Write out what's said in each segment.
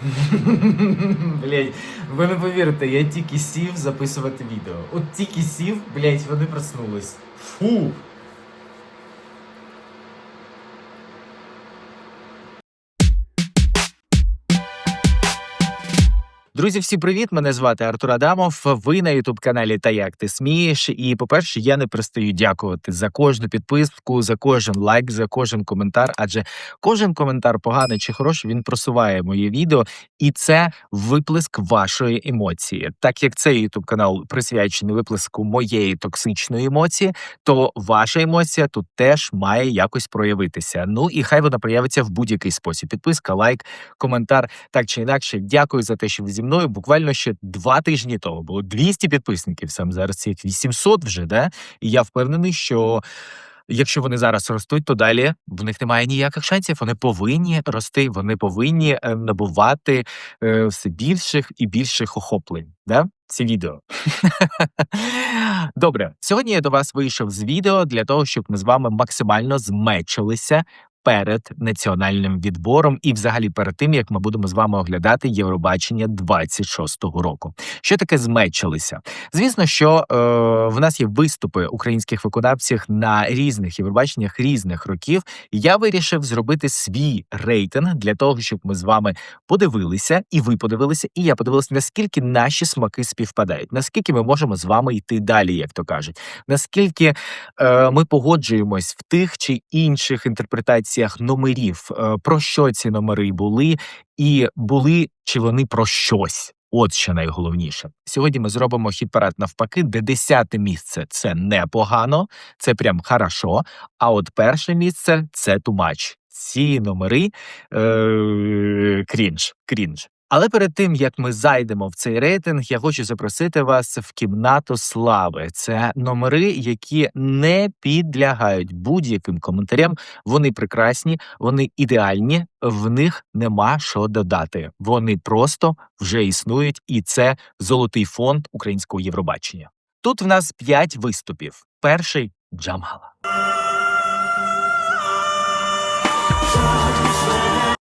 Блять, ви не повірите, я тільки сів записувати відео. От тільки сів, блять, вони проснулись. Фу. Друзі, всі привіт! Мене звати Артур Адамов. Ви на Ютуб каналі Та як ти смієш. І по-перше, я не перестаю дякувати за кожну підписку, за кожен лайк, за кожен коментар. Адже кожен коментар, поганий чи хороший, він просуває моє відео, і це виплеск вашої емоції. Так як цей Ютуб канал присвячений виплеску моєї токсичної емоції, то ваша емоція тут теж має якось проявитися. Ну і хай вона проявиться в будь-який спосіб. Підписка, лайк, коментар. Так чи інакше, дякую за те, що ви зі мною. Буквально ще два тижні тому було 200 підписників. Сам зараз їх 800 вже, да? І я впевнений, що. Якщо вони зараз ростуть, то далі в них немає ніяких шансів. Вони повинні рости, вони повинні е, набувати е, все більших і більших охоплень. Да? Ці відео. Добре, сьогодні я до вас вийшов з відео для того, щоб ми з вами максимально змечилися перед національним відбором і, взагалі, перед тим як ми будемо з вами оглядати Євробачення 26-го року. Що таке змечилися? Звісно, що е, в нас є виступи українських виконавців на різних Євробаченнях різних років. Я вирішив зробити свій рейтинг для того, щоб ми з вами подивилися, і ви подивилися, і я подивилася, наскільки наші смаки співпадають, наскільки ми можемо з вами йти далі, як то кажуть, наскільки е, ми погоджуємось в тих чи інших інтерпретаціях номерів, е, про що ці номери були, і були чи вони про щось. От що найголовніше. Сьогодні ми зробимо хід парад навпаки, де десяте місце це непогано, це прям хорошо. А от перше місце це тумач. Ці номери е- крінж, крінж. Але перед тим як ми зайдемо в цей рейтинг, я хочу запросити вас в кімнату слави. Це номери, які не підлягають будь-яким коментарям. Вони прекрасні, вони ідеальні. В них нема що додати. Вони просто вже існують, і це золотий фонд українського Євробачення. Тут в нас п'ять виступів. Перший Джамала.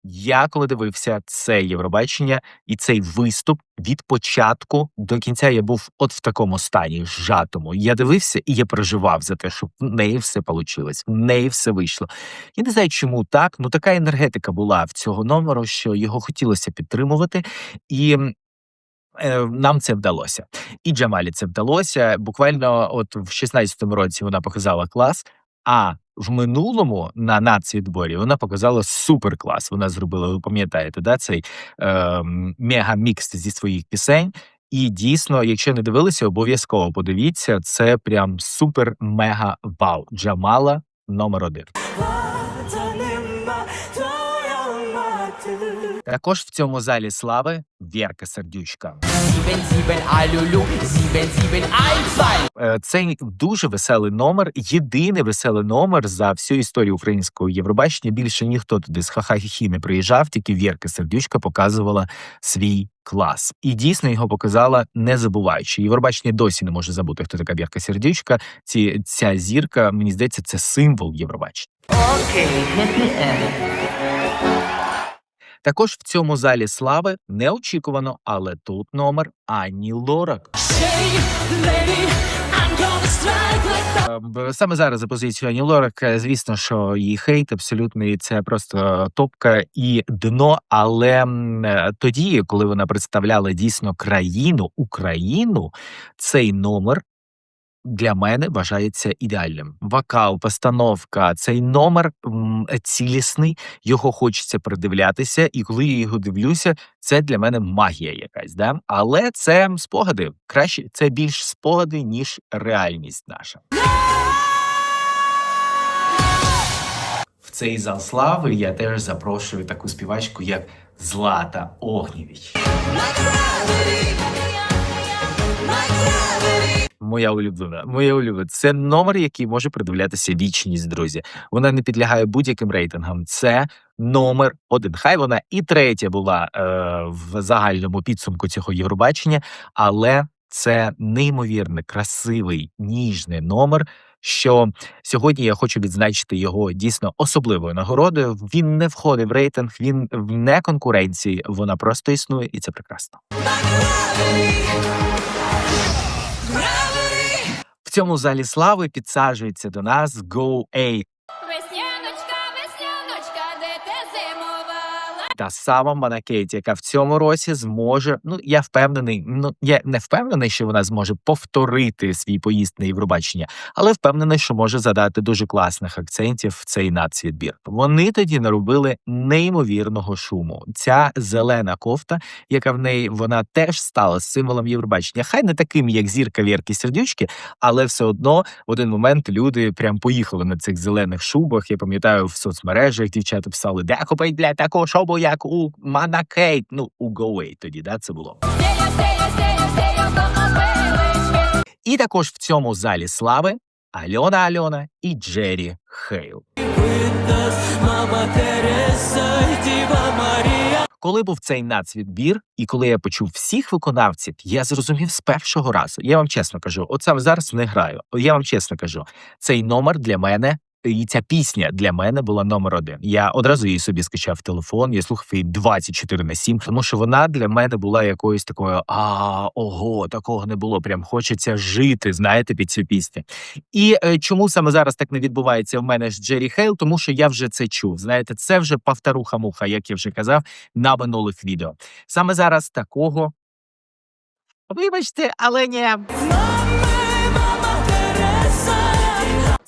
Я коли дивився це Євробачення і цей виступ від початку до кінця я був от в такому стані зжатому. Я дивився і я переживав за те, щоб в неї все вийшло, в неї все вийшло. Я не знаю, чому так. Ну така енергетика була в цього номеру, що його хотілося підтримувати, і е, нам це вдалося. І Джамалі це вдалося. Буквально, от в 16-му році вона показала клас. А в минулому на нацвідборі вона показала супер клас. Вона зробила, ви пам'ятаєте, да, цей е, мега-мікс зі своїх пісень. І дійсно, якщо не дивилися, обов'язково подивіться. Це прям супер мега вау. Джамала номер один. Також в цьому залі слави Вірка Сердючка. Е, Це дуже веселий номер, єдиний веселий номер за всю історію українського Євробачення. Більше ніхто туди з ха-ха-хі не приїжджав, тільки Вірка Сердючка показувала свій клас. І дійсно його показала, не забуваючи. Євробачення досі не може забути, хто така Вірка Сердючка. Ці, ця зірка, мені здається, це символ Євробачення. Okay, the end. Також в цьому залі слави неочікувано, але тут номер Ані Лорак. Е, Саме зараз за позицію Ані Лорак, е, звісно, що її хейт абсолютний це просто топка і дно. Але е, тоді, коли вона представляла дійсно країну, Україну, цей номер. Для мене вважається ідеальним. Вокал, постановка, цей номер цілісний, його хочеться придивлятися, і коли я його дивлюся, це для мене магія якась. Да? Але це спогади. Краще це більш спогади, ніж реальність наша. В цей зал слави я теж запрошую таку співачку, як Злата Огнєвіч. Моя улюблена, моя улюблена. Це номер, який може придивлятися вічність, друзі. Вона не підлягає будь-яким рейтингам. Це номер один. Хай вона і третя була е, в загальному підсумку цього Євробачення, але це неймовірно красивий ніжний номер, що сьогодні я хочу відзначити його дійсно особливою нагородою. Він не входить в рейтинг, він не конкуренції. Вона просто існує, і це прекрасно. В цьому залі слави підсаджується до нас Go та сама Манакейт, яка в цьому році зможе. Ну я впевнений. Ну я не впевнений, що вона зможе повторити свій поїзд на Євробачення, але впевнений, що може задати дуже класних акцентів в цей нацвідбір. Вони тоді наробили неймовірного шуму. Ця зелена кофта, яка в неї вона теж стала символом Євробачення. Хай не таким, як зірка Вірки Сердючки, але все одно в один момент люди прям поїхали на цих зелених шубах. Я пам'ятаю в соцмережах дівчата писали, де купить для такого шубу, як у Манакейт. Ну у Гоуей тоді, да, це було. І також в цьому залі слави Альона Альона і Джері Хейл. Коли був цей нацвідбір, і коли я почув всіх виконавців, я зрозумів з першого разу. Я вам чесно кажу, от саме зараз не граю. Я вам чесно кажу, цей номер для мене. І ця пісня для мене була номер один. Я одразу її собі скачав телефон. Я слухав її 24 на 7, тому що вона для мене була якоюсь такою а ого, такого не було. Прям хочеться жити, знаєте, під цю пісню. І е, чому саме зараз так не відбувається в мене з Джері Хейл? Тому що я вже це чув. Знаєте, це вже повторуха-муха, як я вже казав на минулих відео. Саме зараз такого. Вибачте, але не.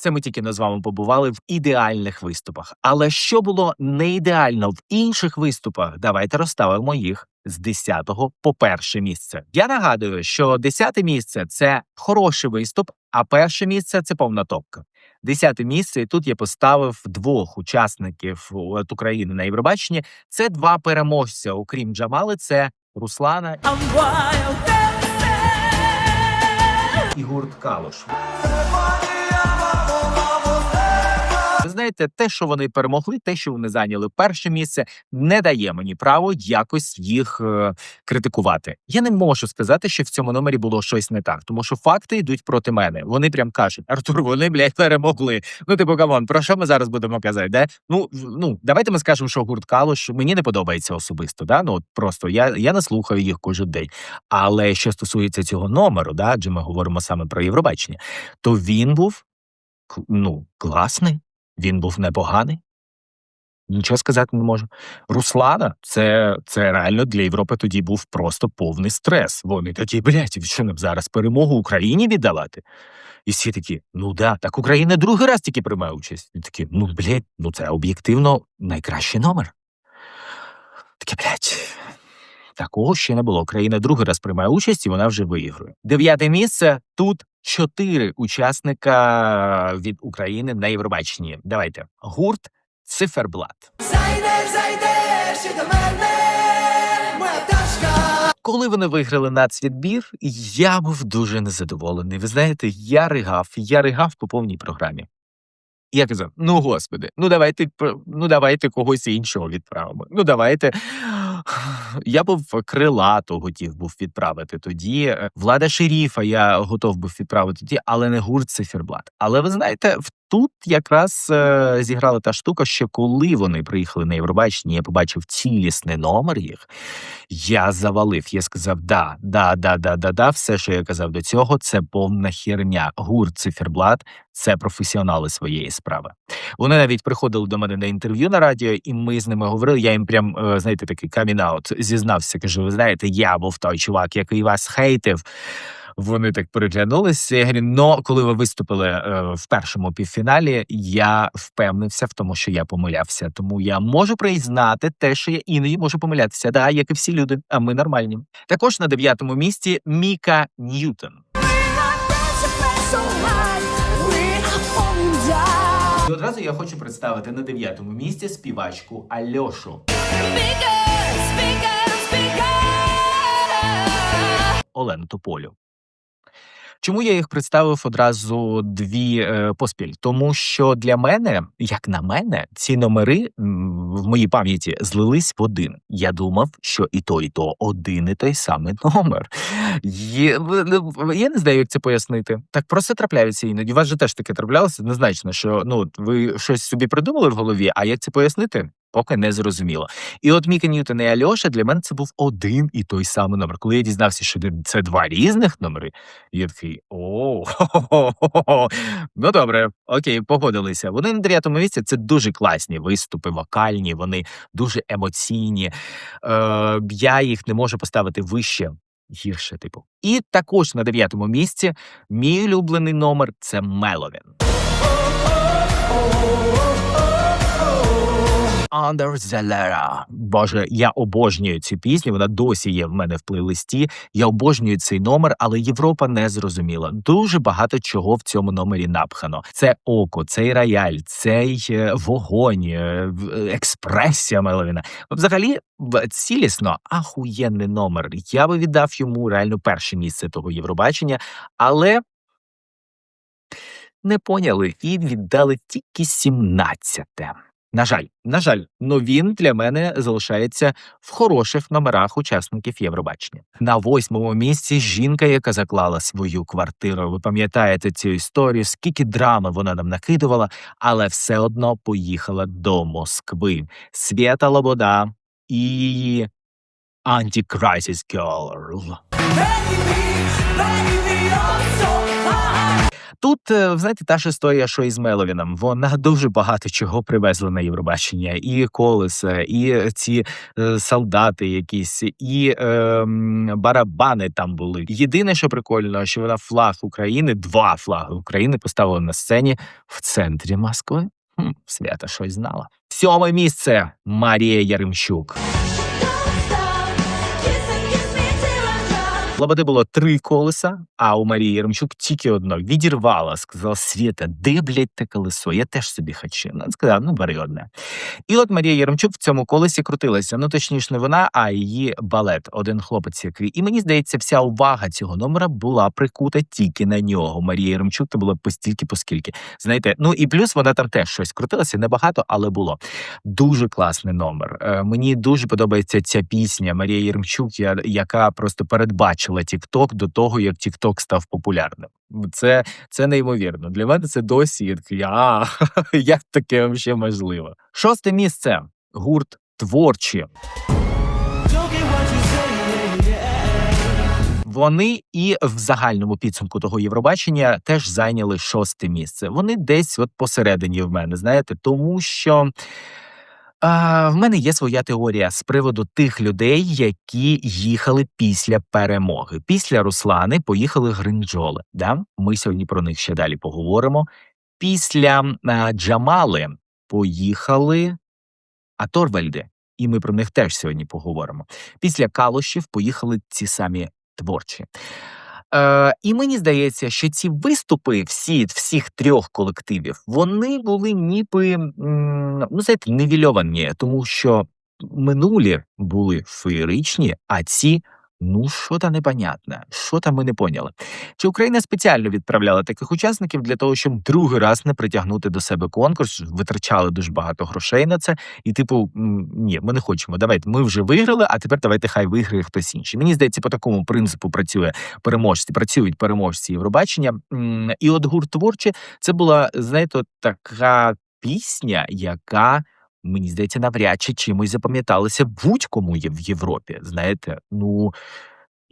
Це ми тільки з вами побували в ідеальних виступах. Але що було не ідеально в інших виступах? Давайте розставимо їх з 10 по перше місце. Я нагадую, що 10 місце це хороший виступ, а перше місце це повна топка. Десяте місце, і тут я поставив двох учасників от України на Євробаченні. Це два переможця, окрім Джамали, це Руслана і гурт Калуш. Знаєте, те, що вони перемогли, те, що вони зайняли перше місце, не дає мені право якось їх е, критикувати. Я не можу сказати, що в цьому номері було щось не так, тому що факти йдуть проти мене. Вони прям кажуть: Артур, вони блядь, перемогли. Ну, типу, камон, про що ми зараз будемо казати? Де? Ну, ну давайте ми скажемо, що гурт Калуш мені не подобається особисто. Да? Ну от просто я, я не слухаю їх кожен день. Але що стосується цього номеру, да, адже ми говоримо саме про Євробачення, то він був ну, класний, він був непоганий. Нічого сказати не можу. Руслана, це, це реально для Європи тоді був просто повний стрес. Вони такі, блядь, що нам зараз перемогу Україні віддавати? І всі такі, ну да, так Україна другий раз тільки приймає участь. І такі, ну блядь, ну це об'єктивно найкращий номер. Таке, блядь, Такого ще не було. Україна другий раз приймає участь і вона вже виігрує. Дев'яте місце. Тут чотири учасника від України на Євробаченні. Давайте гурт Циферблат. Зайдеш, зайдеш і до мене. Коли вони виграли нацвідбір, я був дуже незадоволений. Ви знаєте, я ригав, я ригав по повній програмі. Я казав: ну господи, ну давайте ну давайте когось іншого відправимо. Ну давайте. Я був крилато готів був відправити тоді. Влада Шеріфа я готов був відправити тоді, але не гурт циферблат. Але ви знаєте, в- тут якраз е, зіграла та штука, що коли вони приїхали на Євробачення, я побачив цілісний номер їх. Я завалив. Я сказав: да, да, да, да, да, да. Все, що я казав до цього, це повна херня. Гурт циферблат це професіонали своєї справи. Вони навіть приходили до мене на інтерв'ю на радіо, і ми з ними говорили. Я їм прям е, знаєте, такий камінаут зізнався. Кажу: ви знаєте, я був той чувак, який вас хейтив. Вони так переглянулися. Я говорю, но коли ви виступили е, в першому півфіналі, я впевнився в тому, що я помилявся. Тому я можу признати те, що я іноді можу помилятися. Да, як і всі люди, а ми нормальні. Також на дев'ятому місці Міка Ньютон. І одразу я хочу представити на дев'ятому місці співачку Альошу. Олену Тополю. Чому я їх представив одразу дві е, поспіль? Тому що для мене, як на мене, ці номери в моїй пам'яті злились в один. Я думав, що і то, і то один і той самий номер. Є, я не знаю, як це пояснити. Так просто трапляється іноді. У вас же теж таке траплялося. Однозначно, що ну ви щось собі придумали в голові, а як це пояснити? Поки не зрозуміло. І от Міка Ньютон і Альоша для мене це був один і той самий номер. Коли я дізнався, що це два різних номери, я такий о, ну добре, окей, погодилися. Вони на дев'ятому місці це дуже класні виступи, вокальні, вони дуже емоційні. Е, я їх не можу поставити вище. Гірше, типу. І також на дев'ятому місці мій улюблений номер це Меловін. Under the. Боже, я обожнюю цю пісню. Вона досі є в мене в плейлисті. Я обожнюю цей номер, але Європа не зрозуміла. Дуже багато чого в цьому номері напхано. Це око, цей рояль, цей е, вогонь, е, е, експресія Меловіна. Взагалі, цілісно, ахуєнний номер. Я би віддав йому реально перше місце того Євробачення, але не поняли і віддали тільки 17-те. На жаль, на жаль, но він для мене залишається в хороших номерах учасників Євробачення. На восьмому місці жінка, яка заклала свою квартиру. Ви пам'ятаєте цю історію, скільки драми вона нам накидувала, але все одно поїхала до Москви. Свята Лобода і її Girl. Тут, е, знаєте, та ж історія, що і з Меловіном. Вона дуже багато чого привезла на Євробачення. І колеса, і ці е, солдати якісь, і е, барабани там були. Єдине, що прикольно, що вона флаг України, два флаги України поставила на сцені в центрі Москви. Хм, свята щось знала. Сьоме місце Марія Яремчук. У було три колеса, а у Марії Яремчук тільки одно. Відірвала, сказала Свята, де, блядь, те колесо? Я теж собі хочу. Вона сказала, ну бери одне. І от Марія Яремчук в цьому колесі крутилася. Ну точніше, не вона, а її балет, один хлопець, який. І мені здається, вся увага цього номера була прикута тільки на нього. Марія Яремчук то була постільки, поскільки. Знаєте, ну і плюс вона там теж щось крутилася, небагато, але було. Дуже класний номер. Е, Мені дуже подобається ця пісня Марія Єремчук, яка просто передбачила TikTok до того, як TikTok став популярним. Це, це неймовірно. Для мене це досі я як таке взагалі можливо? Шосте місце гурт творчі. Вони і в загальному підсумку того Євробачення теж зайняли шосте місце. Вони десь от посередині в мене, знаєте, тому що а, в мене є своя теорія з приводу тих людей, які їхали після перемоги. Після Руслани поїхали Гринджоли. Да? Ми сьогодні про них ще далі поговоримо. Після а, Джамали поїхали Аторвальди, і ми про них теж сьогодні поговоримо. Після Калушів поїхали ці самі творчі. Е, і мені здається, що ці виступи всі всіх трьох колективів вони були ніби ну знаєте, нівельовані, тому що минулі були феєричні, а ці. Ну, що там непонятне, що там ми не поняли. Чи Україна спеціально відправляла таких учасників для того, щоб другий раз не притягнути до себе конкурс, витрачали дуже багато грошей на це, і типу, ні, ми не хочемо. Давайте ми вже виграли, а тепер давайте хай виграє хтось інший. Мені здається, по такому принципу працює переможці, працюють переможці Євробачення. І от гурт творчі це була, знаєте, така пісня, яка. Мені здається, навряд чи чимось запам'яталася будь-кому є в Європі. Знаєте, ну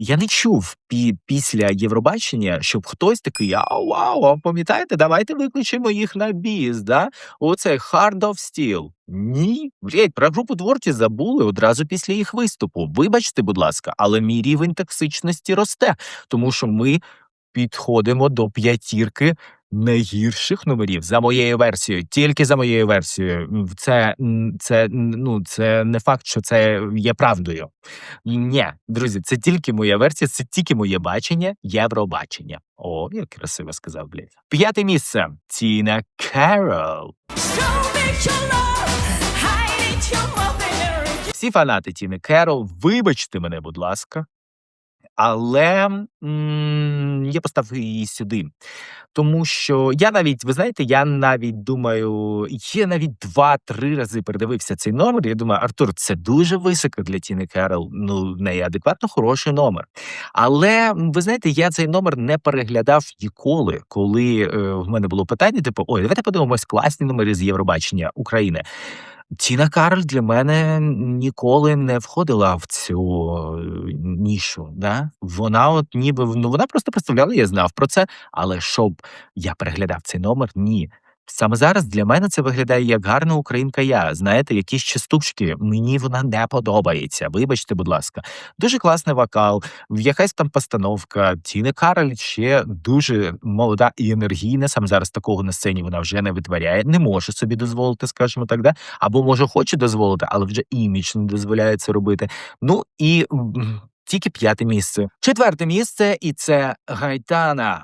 я не чув пі- після Євробачення, щоб хтось такий, а вау, а пам'ятаєте, давайте виключимо їх на біс, да? Оце Hard of Steel. Ні, блять, про групу творчі забули одразу після їх виступу. Вибачте, будь ласка, але мій рівень токсичності росте, тому що ми підходимо до п'ятірки найгірших номерів за моєю версією, тільки за моєю версією. Це, це, ну, це не факт, що це є правдою. Ні, друзі, це тільки моя версія, це тільки моє бачення, Євробачення. О, як красиво сказав, блядь. П'яте місце. Тіна Керол. Всі фанати Тіни Керол, вибачте мене, будь ласка. Але м, я поставив її сюди. Тому що я навіть, ви знаєте, я навіть думаю, я навіть два-три рази передивився цей номер. Я думаю, Артур, це дуже високо для Тіни Керол. Ну, в неї адекватно хороший номер. Але ви знаєте, я цей номер не переглядав ніколи, коли е, в мене було питання: типу, ой, давайте подивимось класні номери з Євробачення України. Тіна Кароль для мене ніколи не входила в цю е, нішу. Да? Вона, от ніби ну вона просто представляла, я знав про це, але щоб я переглядав цей номер, ні. Саме зараз для мене це виглядає як гарна українка. Я знаєте, якісь частушки. Мені вона не подобається. Вибачте, будь ласка, дуже класний вокал, якась там постановка. Тіна Кароль ще дуже молода і енергійна. Саме зараз такого на сцені вона вже не витворяє, не може собі дозволити, скажімо так, да? або може хоче дозволити, але вже імідж не дозволяє це робити. Ну і тільки п'яте місце. Четверте місце, і це Гайтана.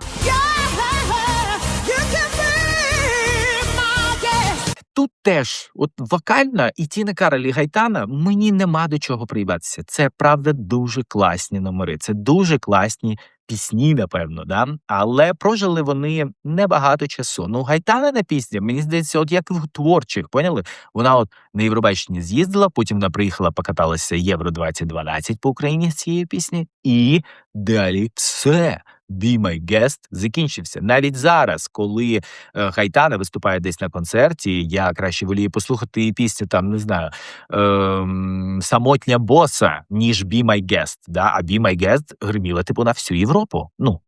Тут теж, от вокальна і Тіна Кароль і Гайтана, мені нема до чого приїбатися. Це правда дуже класні номери. Це дуже класні пісні, напевно, да? але прожили вони небагато часу. Ну, Гайтана на пісні, мені здається, от як в творчих, поняли? Вона от на Євробаченні з'їздила, потім вона приїхала, покаталася Євро 2012 по Україні з цієї пісні, і далі все. Be My Guest закінчився. Навіть зараз, коли е, Гайтана виступає десь на концерті, я краще волію послухати її пісню, там не знаю, ем, самотня боса, ніж Be My Guest. Да? А Be My Guest гриміла типу на всю Європу. Ну,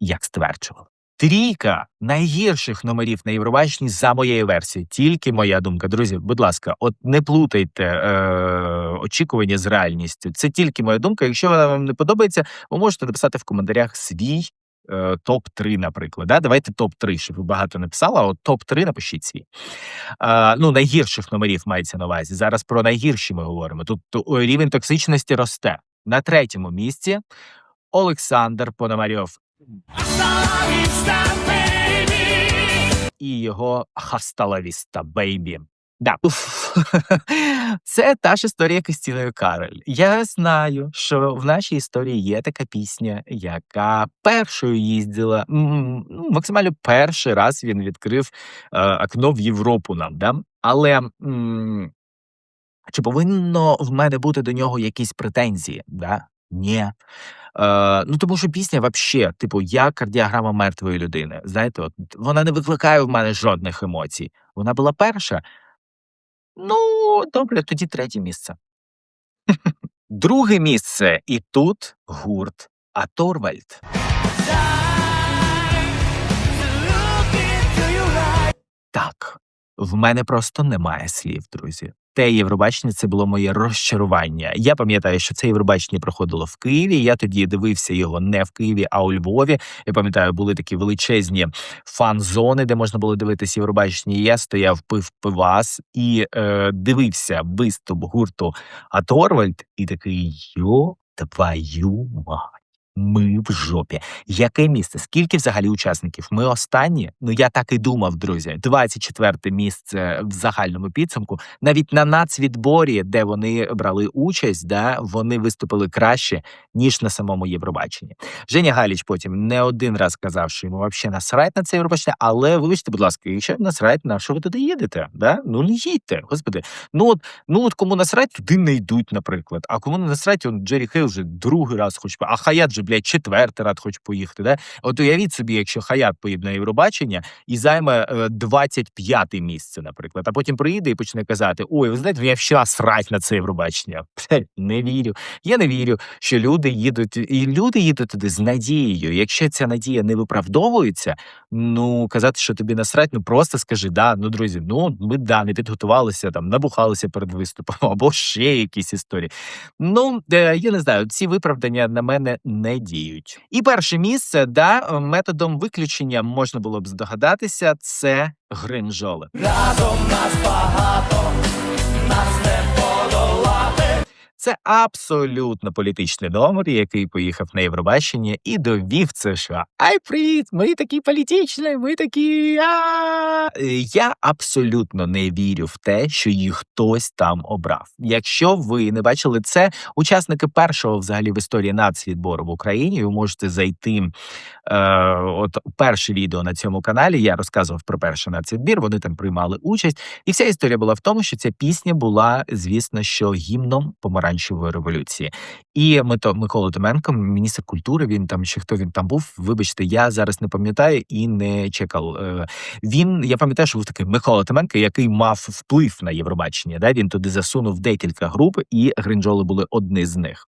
як стверджували. Трійка найгірших номерів на Євробаченні за моєю версією. Тільки моя думка. Друзі, будь ласка, от не плутайте е, очікування з реальністю. Це тільки моя думка. Якщо вона вам не подобається, ви можете написати в коментарях свій е, топ-3, наприклад. Да? Давайте топ-3, щоб ви багато написали, а от топ-3 напишіть свій. Е, ну, найгірших номерів мається на увазі. Зараз про найгірші ми говоримо. Тут рівень токсичності росте. На третьому місці Олександр Пономарьов і його Хасталавіста Бейбі. Да. Це та ж історія як і з Тіною Кароль. Я знаю, що в нашій історії є така пісня, яка першою їздила. ну, Максимально перший раз він відкрив е, окно в Європу нам. Да? Але м, чи повинно в мене бути до нього якісь претензії? Да? Ні. Е, ну, тому що пісня вообще, типу, я кардіограма мертвої людини. Знаєте, от вона не викликає в мене жодних емоцій. Вона була перша. Ну, добре, тоді третє місце. Друге місце, і тут гурт Аторвальд. Так, в мене просто немає слів, друзі. Те Євробачення це було моє розчарування. Я пам'ятаю, що це Євробачення проходило в Києві. Я тоді дивився його не в Києві, а у Львові. Я пам'ятаю, були такі величезні фан-зони, де можна було дивитися Євробачення. Я стояв, пив пивас і е, дивився виступ гурту Аторвальд, і такий йо твою мать. Ми в жопі. Яке місце? Скільки взагалі учасників? Ми останні? Ну я так і думав, друзі. 24 місце в загальному підсумку. Навіть на нацвідборі, де вони брали участь, да, вони виступили краще, ніж на самому Євробаченні. Женя Галіч потім не один раз казав, що йому взагалі насрать на це Євробачення, але вибачте, будь ласка, якщо насрать, на що ви туди їдете? Да? Ну не їдьте, господи. Ну от, ну от кому насрать, туди не йдуть, наприклад. А кому не насрать, он Джері Хейл вже другий раз хоче, по- а Хаят же, блядь, четвертий раз хоче поїхати. Да? От уявіть собі, якщо Хаят поїде на Євробачення і займе е, 25 місце, наприклад, а потім приїде і почне казати: Ой, ви знаєте, я ще срать на це Євробачення. Блядь, Не вірю. Я не вірю, що люди їдуть, і люди їдуть туди з надією. Якщо ця надія не виправдовується, ну казати, що тобі насрать, ну просто скажи, да, ну друзі, ну ми да, не підготувалися, там набухалися перед виступом, або ще якісь історії. Ну, е, я не знаю, ці виправдання на мене не діють. І перше місце, да, е, методом виключення можна було б здогадатися, це гринжоли. Це абсолютно політичний номер, який поїхав на Євробачення і довів це, що Ай, привіт! Ми такі політичні, ми такі. а Е, Я абсолютно не вірю в те, що їх хтось там обрав. Якщо ви не бачили це, учасники першого взагалі в історії нацвідбору в Україні, ви можете зайти. Е, от перше відео на цьому каналі я розказував про перший нацвідбір. Вони там приймали участь, і вся історія була в тому, що ця пісня була, звісно, що гімном помаранчевої революції. І Микола Томенко, міністр культури. Він там чи хто він там був. Вибачте, я зараз не пам'ятаю і не чекав. Е, Він я пам'ятаю, що був такий Микола Томенко, який мав вплив на Євробачення. Да? Він туди засунув декілька груп, і гринджоли були одні з них.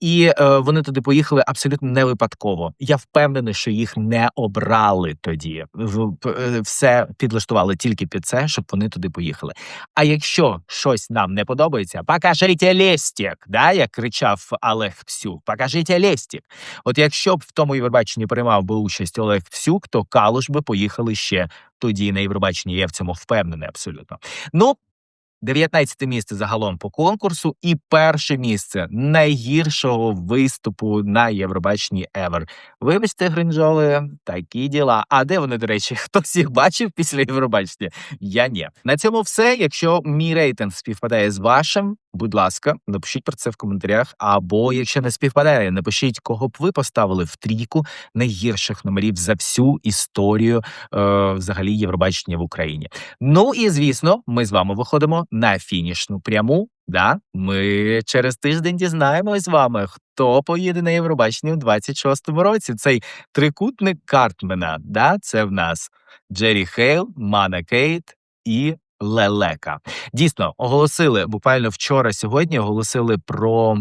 І е, вони туди поїхали абсолютно не випадково. Я впевнений, що їх не обрали тоді. В- е, Все підлаштували тільки під це, щоб вони туди поїхали. А якщо щось нам не подобається, покажіть лестик, да, як кричав Олег Псюк, покажіть лестик. От якщо б в тому Євробаченні приймав би участь Олег Псюк, то Калуш би поїхали ще тоді на Євробаченні. Я в цьому впевнений абсолютно. Ну. 19 місце загалом по конкурсу, і перше місце найгіршого виступу на Євробаченні Евер. Вибачте, гринджоли, такі діла. А де вони, до речі, хтось їх бачив після Євробачення? Я ні. На цьому все. Якщо мій рейтинг співпадає з вашим, будь ласка, напишіть про це в коментарях. Або якщо не співпадає, напишіть, кого б ви поставили в трійку найгірших номерів за всю історію е, взагалі Євробачення в Україні. Ну і звісно, ми з вами виходимо на фінішну пряму. Да, ми через тиждень дізнаємось з вами, хто поїде на Євробачення у 26-му році. Цей трикутник Картмена. Да, це в нас Джері Хейл, Мана Кейт і Лелека. Дійсно, оголосили буквально вчора, сьогодні оголосили про.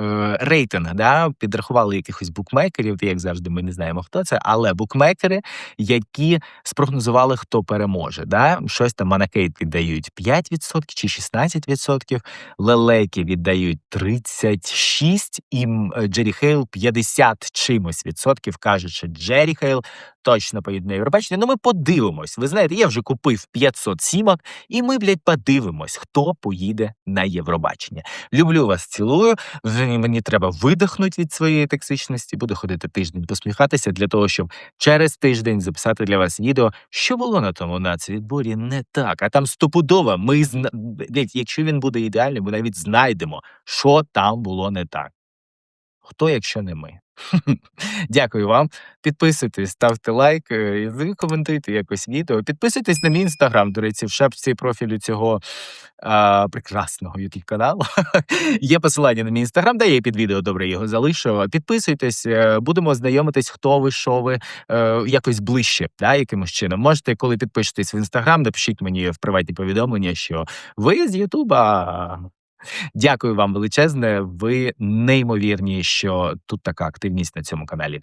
е, Рейтинг, да, підрахували якихось букмекерів, як завжди, ми не знаємо, хто це, але букмекери, які спрогнозували, хто переможе. Да? Щось там Манакейт віддають 5% чи 16%, лелеки віддають 36%, і Джері Хейл 50 чимось відсотків кажуть, що Джері Хейл точно поїде на Євробачення. Ну ми подивимось. Ви знаєте, я вже купив 500 сімок, і ми, блядь, подивимось, хто поїде на Євробачення. Люблю вас, цілую. Мені треба видихнути від своєї токсичності. Буду ходити тиждень посміхатися для того, щоб через тиждень записати для вас відео, що було на тому нацвідборі не так. А там стопудово ми зна... блядь, якщо він буде ідеальним, ми навіть знайдемо, що там було не так. Хто, якщо не ми? Дякую вам. Підписуйтесь, ставте лайк, е, і коментуйте якось відео. Підписуйтесь на мій інстаграм. До речі, в шапці профілю цього а, прекрасного youtube каналу. Є посилання на мій інстаграм, де є під відео. Добре, його залишу. Підписуйтесь, е, будемо знайомитись, хто ви, що ви е, якось ближче, да, якимось чином. Можете, коли підпишетесь в інстаграм, напишіть мені в приватні повідомлення, що ви з Ютуба. Дякую вам величезне. Ви неймовірні, що тут така активність на цьому каналі.